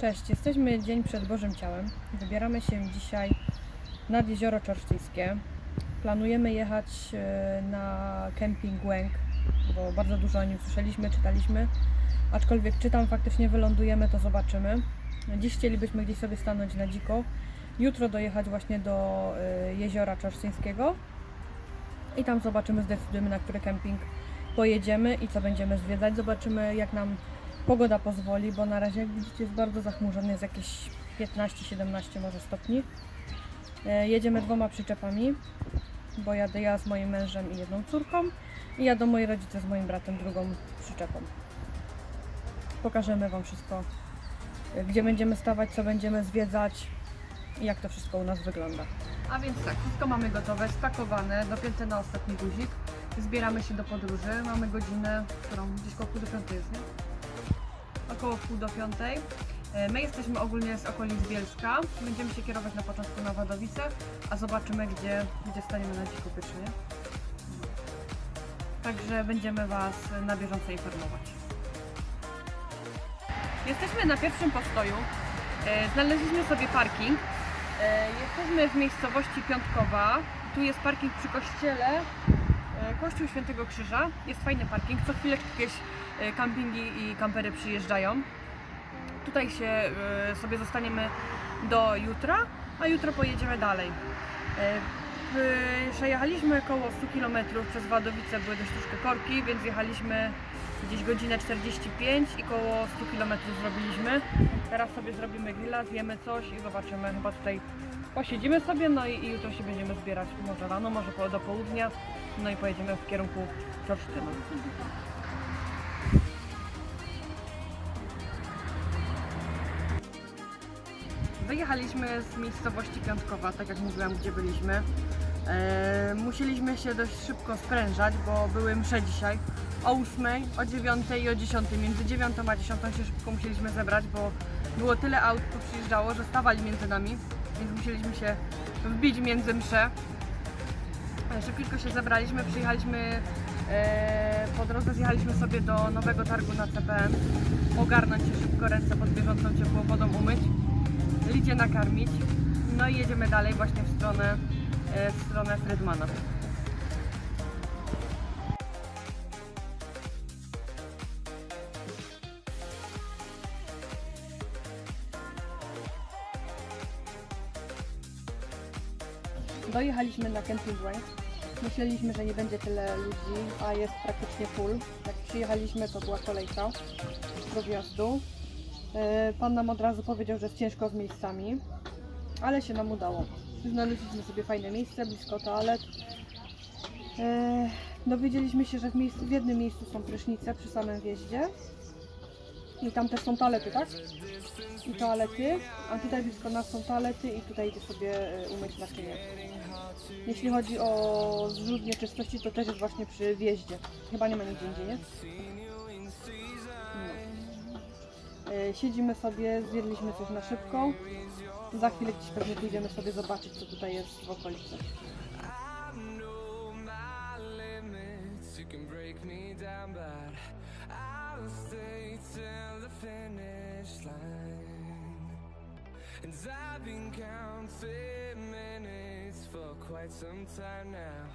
Cześć, jesteśmy dzień przed Bożym Ciałem. Wybieramy się dzisiaj nad Jezioro Czorsztyńskie. Planujemy jechać e, na kemping Łęk, bo bardzo dużo o nim słyszeliśmy, czytaliśmy. Aczkolwiek czy tam faktycznie wylądujemy, to zobaczymy. Dziś chcielibyśmy gdzieś sobie stanąć na dziko. Jutro dojechać właśnie do e, Jeziora Czorsztyńskiego. I tam zobaczymy, zdecydujemy na który kemping pojedziemy i co będziemy zwiedzać. Zobaczymy jak nam pogoda pozwoli, bo na razie jak widzicie jest bardzo zachmurzony, jest jakieś 15-17 może stopni. E, Jedziemy dwoma przyczepami, bo jadę ja z moim mężem i jedną córką i jadą moi rodzice z moim bratem drugą przyczepą. Pokażemy Wam wszystko, e, gdzie będziemy stawać, co będziemy zwiedzać i jak to wszystko u nas wygląda. A więc tak, wszystko mamy gotowe, spakowane, dopięte na ostatni guzik. Zbieramy się do podróży, mamy godzinę, którą gdzieś koło do piątej jest, nie? Około pół do piątej. E, My jesteśmy ogólnie z okolic Bielska. Będziemy się kierować na początku na Wadowice, a zobaczymy, gdzie, gdzie staniemy na dziku piecznie. Także będziemy Was na bieżąco informować. Jesteśmy na pierwszym postoju. E, Znaleźliśmy sobie parking. E, Jesteśmy w miejscowości Piątkowa. Tu jest parking przy kościele. E, Kościół Świętego Krzyża. Jest fajny parking. Co chwilę jakieś e, kampingi i kampery przyjeżdżają. Tutaj się e, sobie zostaniemy do jutra, a jutro pojedziemy dalej. E, Przejechaliśmy około 100 km przez Wadowice, były dość troszkę korki, więc jechaliśmy gdzieś godzinę 45 i koło 100 km zrobiliśmy. Teraz sobie zrobimy grilla, zjemy coś i zobaczymy. Chyba tutaj posiedzimy sobie, no i, i jutro się będziemy zbierać może rano, może po, do południa, no i pojedziemy w kierunku Czorsztyna. Wyjechaliśmy z miejscowości Piątkowa, tak jak mówiłam, gdzie byliśmy. E, musieliśmy się dość szybko sprężać, bo były msze dzisiaj o 8, o 9 i o 10. Między 9 a 10 się szybko musieliśmy zebrać, bo było tyle aut, co przyjeżdżało, że stawali między nami, więc musieliśmy się wbić między msze. Szybko się zebraliśmy, przyjechaliśmy e, po drodze, zjechaliśmy sobie do nowego targu na CPN, ogarnąć się szybko, ręce pod bieżącą ciepłą wodą umyć, lidzie nakarmić, no i jedziemy dalej właśnie w stronę, e, w stronę Fredmana. Dojechaliśmy na Camping Ranch. Myśleliśmy, że nie będzie tyle ludzi, a jest praktycznie full. Jak przyjechaliśmy, to była kolejka do wjazdu. E, Pan nam od razu powiedział, że jest ciężko z miejscami, ale się nam udało. Znaleźliśmy sobie fajne miejsce, blisko toalet. E, Dowiedzieliśmy się, że w, miejscu, w jednym miejscu są prysznice przy samym wjeździe. I tam też są toalety, tak? I toalety, a tutaj blisko nas są toalety i tutaj idzie sobie e, umyć naczynie. Jeśli chodzi o zrzut nieczystości, to też jest właśnie przy wjeździe. Chyba nie ma nigdzie indziej, nie? No. E, Siedzimy sobie, zjedliśmy coś na szybko. Za chwilę gdzieś pewnie pójdziemy sobie zobaczyć, co tutaj jest w okolicy. Quite some time now,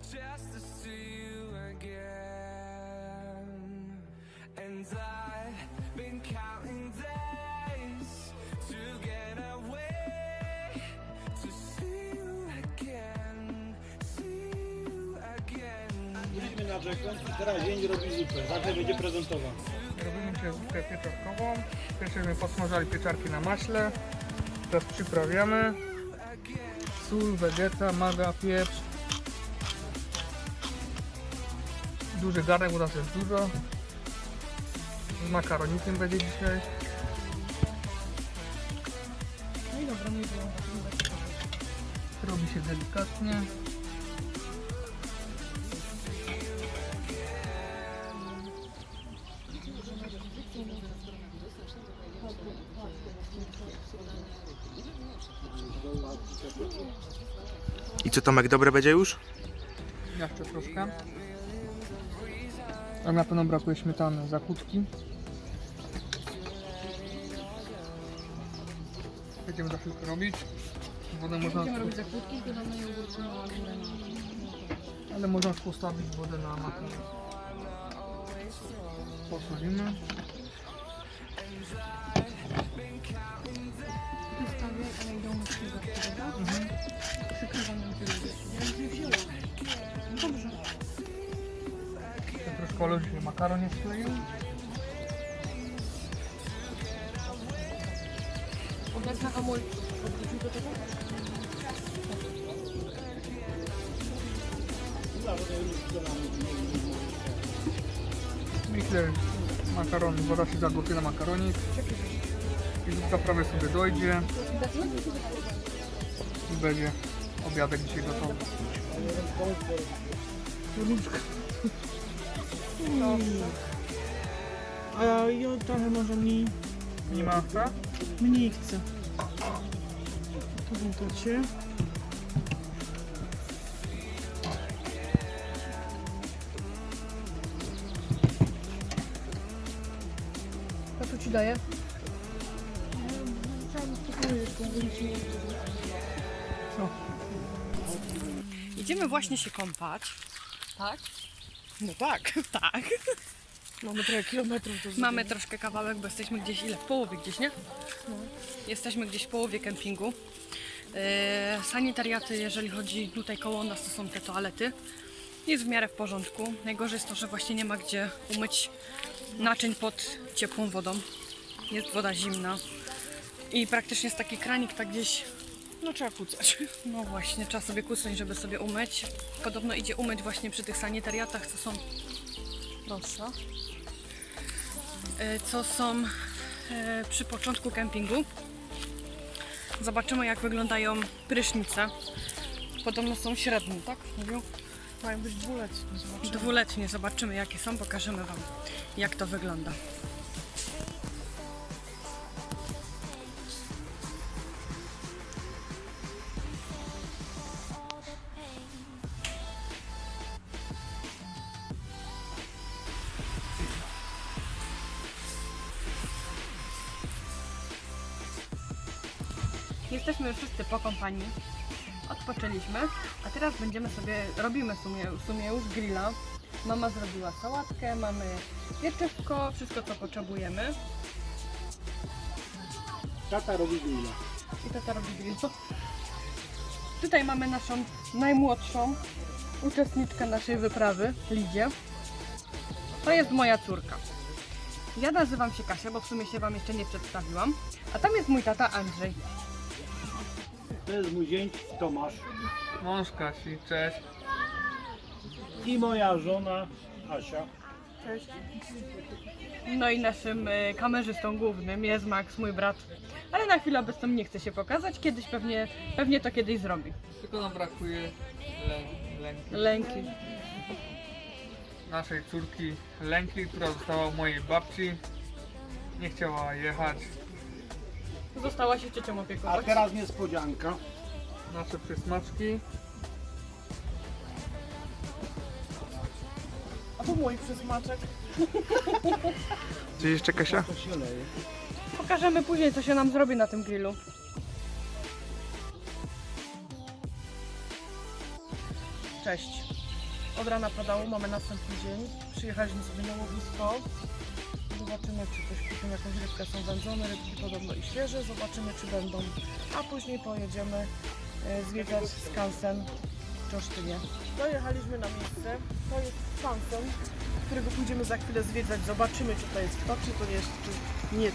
just to see you again. And I've been counting days to get away, to see you again, see you again. Byliśmy na i teraz dzień robi zupę. Zawsze będzie prezentował. Robimy się zupkę pieczarkową. Pierwszy posmażali pieczarki na maśle. Teraz przyprawiamy. Sól, wegeta, maga, pieprz. Duży garnek, bo nas jest dużo. Z makaronikiem będzie dzisiaj. No. Robi się delikatnie. Co Tomek, dobre będzie już? Jeszcze troszkę. A na pewno brakuje śmietany, zakutki. Będziemy za chwilkę robić. Wodę można, Będziemy robić zakłódki, dodamy jogurtu na górę. ale można już postawić wodę na makaron. Posolimy. Zostawię, ale idą myszki do dobra? Mhm. Przykrywam ją tyle. Ja już nie wzięłam. Dobrze. Się makaron nie skleił. Obecna hamulc odwrócił do tego? Myślę, makaron, woda się zagotuje na makaronik. I zupka prawie sobie dojdzie. I będzie obiadek dzisiaj gotowy. A ja trochę może mniej, Nie ma chce? mniej chcę. To wątacie. To tu ci daję. Idziemy właśnie się kąpać. Tak? No tak, tak. Mamy trochę kilometrów do Mamy troszkę kawałek, bo jesteśmy gdzieś ile? W połowie gdzieś, nie? Jesteśmy gdzieś w połowie kempingu. Yy, sanitariaty, jeżeli chodzi tutaj koło nas, to są te toalety. Jest w miarę w porządku. Najgorzej jest to, że właśnie nie ma gdzie umyć naczyń pod ciepłą wodą. Jest woda zimna. I praktycznie jest taki kranik tak gdzieś No trzeba kucać. no właśnie, trzeba sobie kusnąć, żeby sobie umyć. Podobno idzie umyć właśnie przy tych sanitariatach, co są proszę, e, co są e, przy początku kempingu. Zobaczymy jak wyglądają prysznice. Podobno są średnie, tak? Mówią? Mają być dwuletnie, zobaczymy. Dwuletnie, zobaczymy jakie są, pokażemy Wam jak to wygląda. Kompanii. Odpoczęliśmy, a teraz będziemy sobie, robimy w sumie, w sumie już grilla. Mama zrobiła sałatkę, mamy pieczywko, wszystko co potrzebujemy. Tata robi grilla. I tata robi grill. Tutaj mamy naszą najmłodszą uczestniczkę naszej wyprawy, Lidię. To jest moja córka. Ja nazywam się Kasia, bo w sumie się Wam jeszcze nie przedstawiłam. A tam jest mój tata Andrzej. To jest mój zięć Tomasz Mąż Kasi, cześć. i moja żona Asia. No i naszym e, kamerzystą głównym jest Max, mój brat. Ale na chwilę obecną nie chce się pokazać. Kiedyś pewnie, pewnie to kiedyś zrobi. Tylko nam brakuje lę- lęki. Lęki. Naszej córki Lęki, która została u mojej babci. Nie chciała jechać. Została się ciocią A opiekować. teraz niespodzianka. Nasze przysmaczki. A to mój przysmaczek. Coś jeszcze Kasia? To się leje. Pokażemy później, co się nam zrobi na tym grillu. Cześć. Od rana padało, mamy następny dzień. Przyjechaliśmy sobie na łowisko. Zobaczymy, czy coś kupimy, jakąś rybkę są wędzone, rybki podobno i świeże. Zobaczymy, czy będą. A później pojedziemy e, zwiedzać skansen w Czasztynie. Dojechaliśmy na miejsce. To jest skansen, którego pójdziemy za chwilę zwiedzać. Zobaczymy, czy to jest to, czy to jest, czy nie.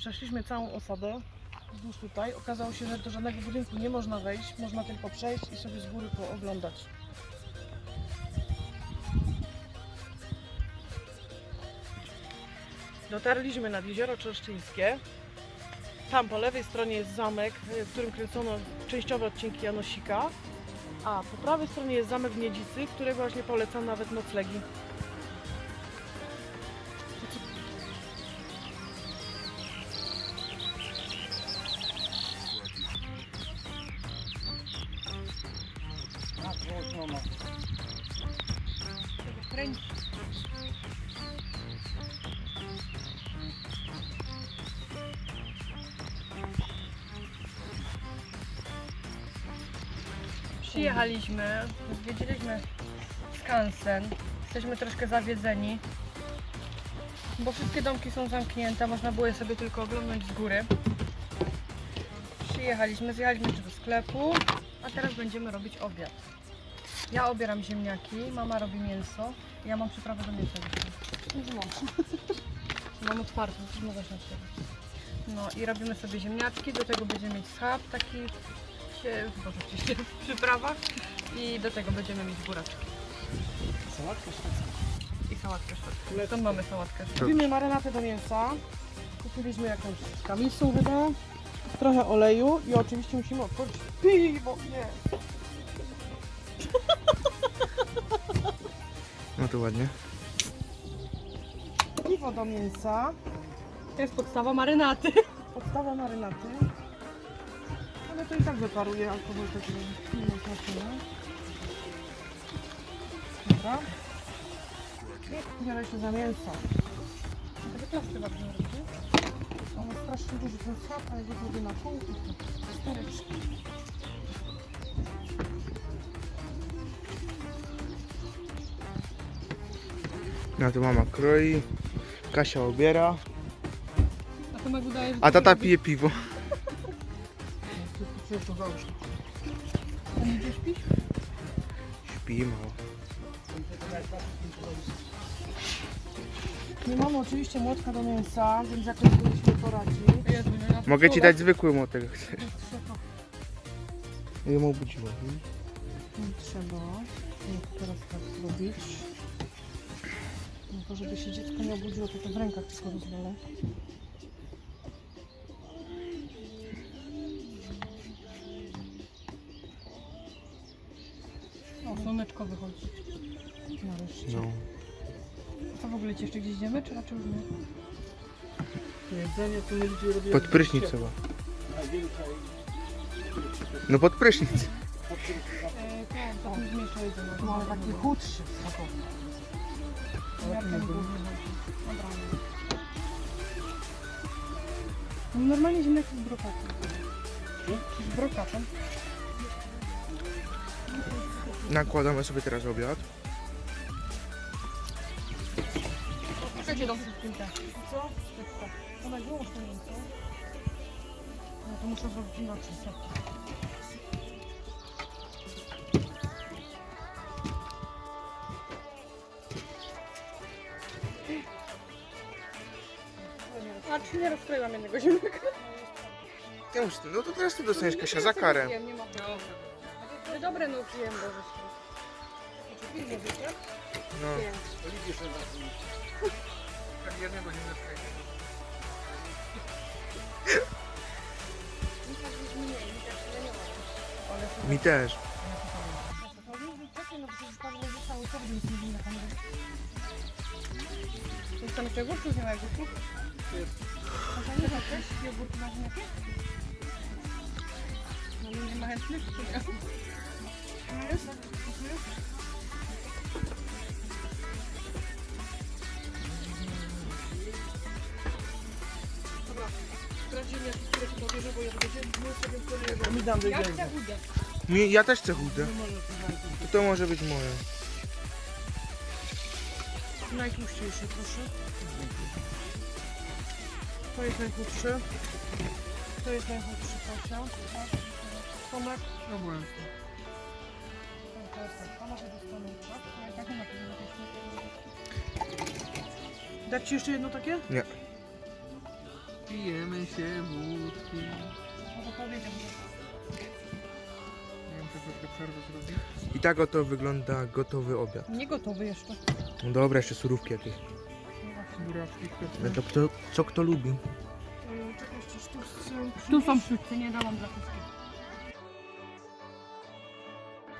Przeszliśmy całą osadę. wzdłuż tutaj. Okazało się, że do żadnego budynku nie można wejść, można tylko przejść i sobie z góry pooglądać. Dotarliśmy nad jezioro Czerszczyńskie. Tam po lewej stronie jest zamek, y, w którym kręcono częściowe odcinki Janosika, a po prawej stronie jest zamek w Niedzicy, w którego właśnie polecam nawet noclegi. Przyjechaliśmy, zwiedziliśmy skansen. Jesteśmy troszkę zawiedzeni, bo wszystkie domki są zamknięte, można było je sobie tylko oglądać z góry. Przyjechaliśmy, zjechaliśmy do sklepu, a teraz będziemy robić obiad. Ja obieram ziemniaki, mama robi mięso, ja mam przyprawę do mięsa. dzisiaj. Mam coś mogę się otworzyć. No i robimy sobie ziemniaczki, do tego będziemy mieć schab taki się, boże, oczywiście w przyprawach i do tego będziemy mieć buraczki Sałatka szwedzka. i sałatkę szwedzką. Stąd mamy sałatkę szwedzką. Robimy marynatę do mięsa. Kupiliśmy jakąś kamisą chyba, trochę oleju i oczywiście musimy otworzyć piwo. Nie. No to ładnie. Piwo do mięsa, To jest podstawa marynaty. podstawa marynaty. To i tak wyparuje alkohol taki nie znaczenia. Dobra. I biorę się za mięso. Takie plasty bardzo robicie. On jest strasznie duży ten a jak go zrobię na pół, to cztereczki. No to mama kroi, Kasia obiera, A to Meg udaje, że a tata pije piwo. To załóż. A nie gdzie śpisz? Śpi mało. Nie mamy oczywiście młotka do mięsa, więc jakoś byliśmy poradzi. Jezu, no ja Mogę ci dać zwykły młotek, jak chcesz. Trzeba, Ja ją obudziła. nie trzeba. Jak teraz tak zrobić. To żeby się dziecko nie obudziło, to to w rękach tylko rozwalę. No. Co w ogóle ci jeszcze gdzieś idziemy, czy raczej już nie? Jedzenie to nie ludzie robią. Pod prysznic chyba. No pod prysznic. E, tak, to zmieszcza jedzenie. No ale taki chudszy. Dobra. No normalnie ziemniaki z brokatem. Z brokatem. Nakładamy sobie teraz obiad. Czekajcie do wszystkim Co? Ona wyłącz ten co? No to muszę zrobić inaczej. sorry. A czy nie rozkroiłam jednego ziemniaka? Ja muszę, no to teraz ty dostaniesz Kasia za karę. Wiem, nie ma problemu. No dobre, no wiem, Święty. No. Tak jednego ziemniaczka i Mi też. To jest tam jeszcze ogórków, nie ma ogórków? A nie ma też jogurtu na ziemniaki? No nie ma chętnych, czy nie? No jest? Ziemniaki, które ci pobierze, bo ja będę w Mi dam do Ja chcę udę. Mi, ja też chcę chudę. To, to może być moje. Najtłuszczejszy, proszę. To jest najchudszy. To jest najchudszy, Kasia. Tomek. nie ma tego Dać ci jeszcze jedno takie? Nie. Napijemy się wódki. Może powiedział. Nie wiem, czy troszkę przerwy zrobić. I tak oto wygląda gotowy obiad. Nie gotowy jeszcze. No dobra, jeszcze surówki jakieś. No to kto, co kto lubi? Czekaj, jeszcze sztuczce. Tu są sztuczce, nie dałam dla wszystkich.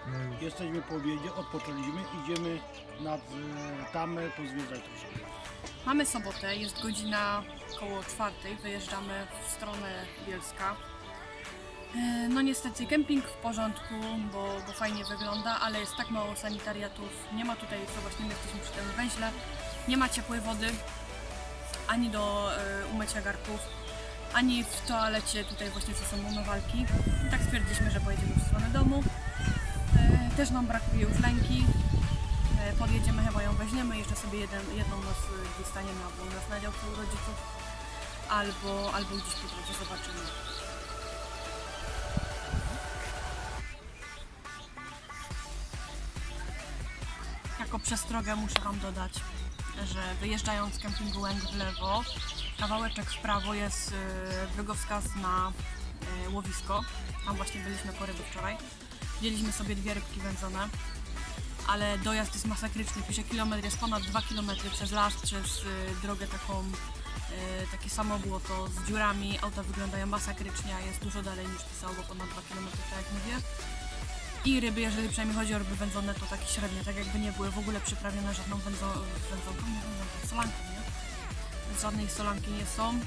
No. Jesteśmy po obiedzie, odpoczęliśmy, idziemy nad e, tamę pozwiedzać troszkę. Mamy sobotę, jest godzina około czwartej, wyjeżdżamy w stronę Bielska. E, No niestety kemping w porządku, bo, bo fajnie wygląda, ale jest tak mało sanitariatów. Nie ma tutaj, co właśnie my jesteśmy przy tym węźle, nie ma ciepłej wody, ani do e, umycia garków, ani w toalecie tutaj właśnie co są umywalki. Tak stwierdziliśmy, że pojedziemy w stronę domu. E, Też nam brakuje już lęki, Podjedziemy, chyba ją weźmiemy, jeszcze sobie jeden, jedną noc y, gdzieś staniemy albo u nas na działce u rodziców, albo, albo gdzieś po drodze, zobaczymy. Jako przestrogę muszę Wam dodać, że wyjeżdżając z kempingu Łęk w lewo, kawałeczek w prawo jest y, drogowskaz na łowisko. Tam właśnie byliśmy po ryby wczoraj. Wzięliśmy sobie dwie rybki wędzone ale dojazd jest masakryczny. Pisze kilometr jest ponad 2 km przez las, przez y, drogę taką, y, takie samo błoto z dziurami. Auta wyglądają masakrycznie, a jest dużo dalej niż pisało, ponad 2 km, tak jak mówię. I ryby, jeżeli przynajmniej chodzi o ryby wędzone, to takie średnie, tak jakby nie były w ogóle przyprawione żadną wędzo, wędzonką, nie wędzonką, solanką, nie? Żadnej solanki nie są.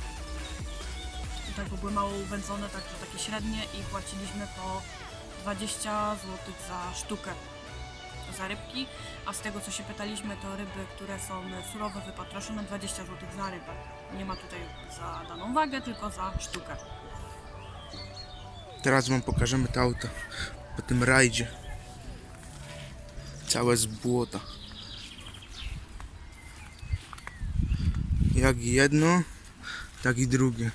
I tak były mało uwędzone, także takie średnie i płaciliśmy po 20 zł za sztukę za rybki, a z tego co się pytaliśmy, to ryby, które są surowe, wypatroszone 20 zł za rybę. Nie ma tutaj za daną wagę, tylko za sztukę. Teraz wam pokażemy to auto po tym rajdzie. Całe z błota. Jak jedno, tak i drugie.